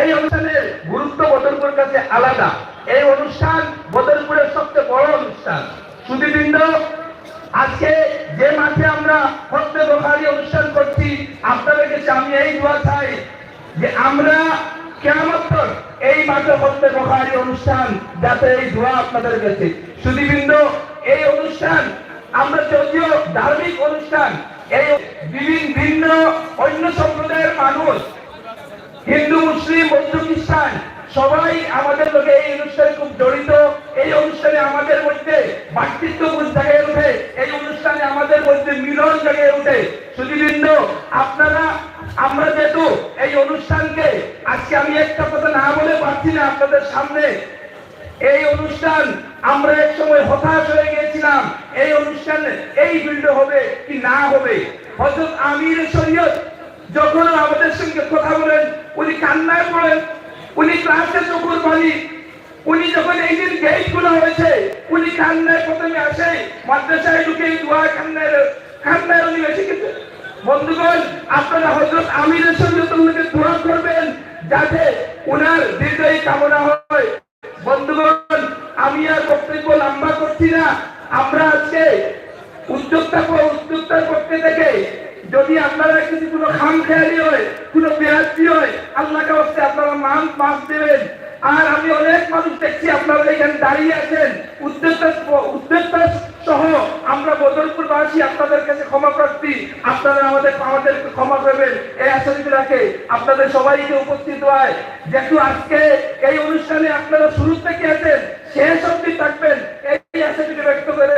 এই অনুষ্ঠানের গুরুত্ব বদরপুরের কাছে আলাদা। এই অনুষ্ঠান বদরপুরের সবচেয়ে বড় অনুষ্ঠান। সুদীবৃন্দ আজকে যে মাঠে আমরা হত্যে বোখারি অনুষ্ঠান করছি আপনাদের কাছে আমি এই দোয়া চাই যে আমরা কেমন এই মাঠে হত্যে বোখারি অনুষ্ঠান যাতে এই দোয়া আপনাদের কাছে। সুদীবৃন্দ এই অনুষ্ঠান আমরা যদিও ধার্মিক অনুষ্ঠান, এই বিভিন্ন ভিন্ন অন্য সম্প্রদায়ের মানুষ হিন্দু, মুসলিম, বৌদ্ধ, খ্রিস্টান, সবাই আমাদের লোকে এই অনুষ্ঠানে খুব জড়িত। এই অনুষ্ঠানে আমাদের মধ্যে ভাতৃত্ববোধ জাগে ওঠে। এই অনুষ্ঠানে আমাদের মধ্যে মিলন জাগে ওঠে। সুদীবৃন্দ আপনারা, আমরা যেহেতু এই অনুষ্ঠানকে, আজকে আমি একটা কথা না বলে পারছি না আপনাদের সামনে। এই অনুষ্ঠান আমরা এক সময় হতাশ হয়ে গিয়েছিলাম। এই অনুষ্ঠান এই বিল্ড হবে কি না হবে? হযরত আমির শরীয়ত যখন আমাদের সঙ্গে কথা বলেন উনি কান্নায় পড়েন, উনি ক্লাসে চকুর পানি উনি যখন এই দিন গেটগুলো হয়েছে, উনি কান্নায় প্রথমে আসে মাদ্রাসায় ঢুকে দোয়া কান্নায় কান্নায় উনি এসে কিন্তু বন্ধুগণ, আপনারা হজরত আমিরের সঙ্গে তোমাকে দোয়া করবেন যাতে উনার দীর্ঘায়ী কামনা হয়। বন্ধুগণ, আমি আর বক্তব্য লম্বা করছি না। আমরা আজকে উদ্যোক্তা উদ্যোক্তার পক্ষে থেকে যদি আপনারা কিছু কোনো খাম খেয়ালি হয়, কোনো বেহাতি হয় আল্লাহ কাছে আপনারা মান মাছ দেবেন। আর আমি অনেক মানুষ দেখছি আপনারা এখানে দাঁড়িয়ে আছেন। উদ্যোক্তা উদ্যোক্তা সহ আমরা বদরপুর বাসী আপনাদের কাছে ক্ষমা প্রার্থী। আপনারা আমাদের আমাদের ক্ষমা করবেন। এই রাখে। আপনাদের সবাইকে উপস্থিত হয়। যেহেতু আজকে এই অনুষ্ঠানে আপনারা শুরু থেকে আছেন, শেষ অব্দি থাকবেন এই আশাদিকে ব্যক্ত করে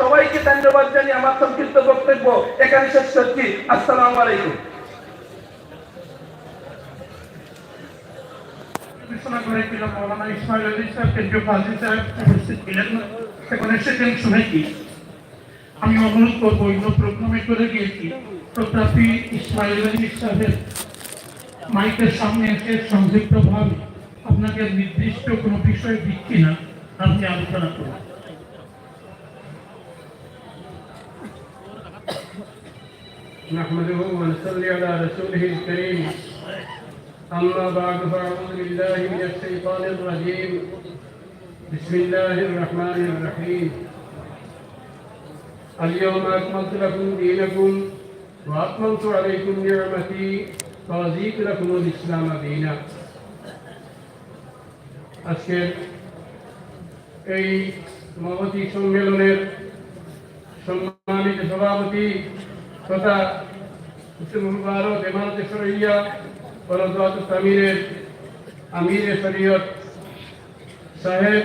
সবাইকে ধন্যবাদ জানিয়ে আমার সংক্ষিপ্ত বক্তব্য এখানে শেষ করছি আসসালামু আলাইকুম ঘোষণা করেছিল মৌলানা ইসমাইল আলী সাহেব কেন্দ্রীয় কাজী সাহেব উপস্থিত ছিলেন সেখানে এসেছেন শুনেছি আমি অনুরোধ করব প্রোগ্রামে করে গিয়েছি তথাপি ইসমাইল সাহেব মাইকের সামনে এসে আপনাকে নির্দিষ্ট কোনো বিষয় দিচ্ছি না, আপনি আলোচনা করুন। نحمده ونصلي على رسوله الكريم أما بعد فأعوذ بالله من الشيطان الرجيم بسم الله الرحمن الرحيم اليوم أكملت لكم دينكم وأتممت عليكم نعمتي ورضيت لكم الإسلام دينا আজকের এই সমাপতি সম্মেলনের সম্মানিত সভাপতি তথা মুসলিম মুবারক এমারতে সরইয়া ওরদাত আমিরের আমিরে শরীয়ত সাহেব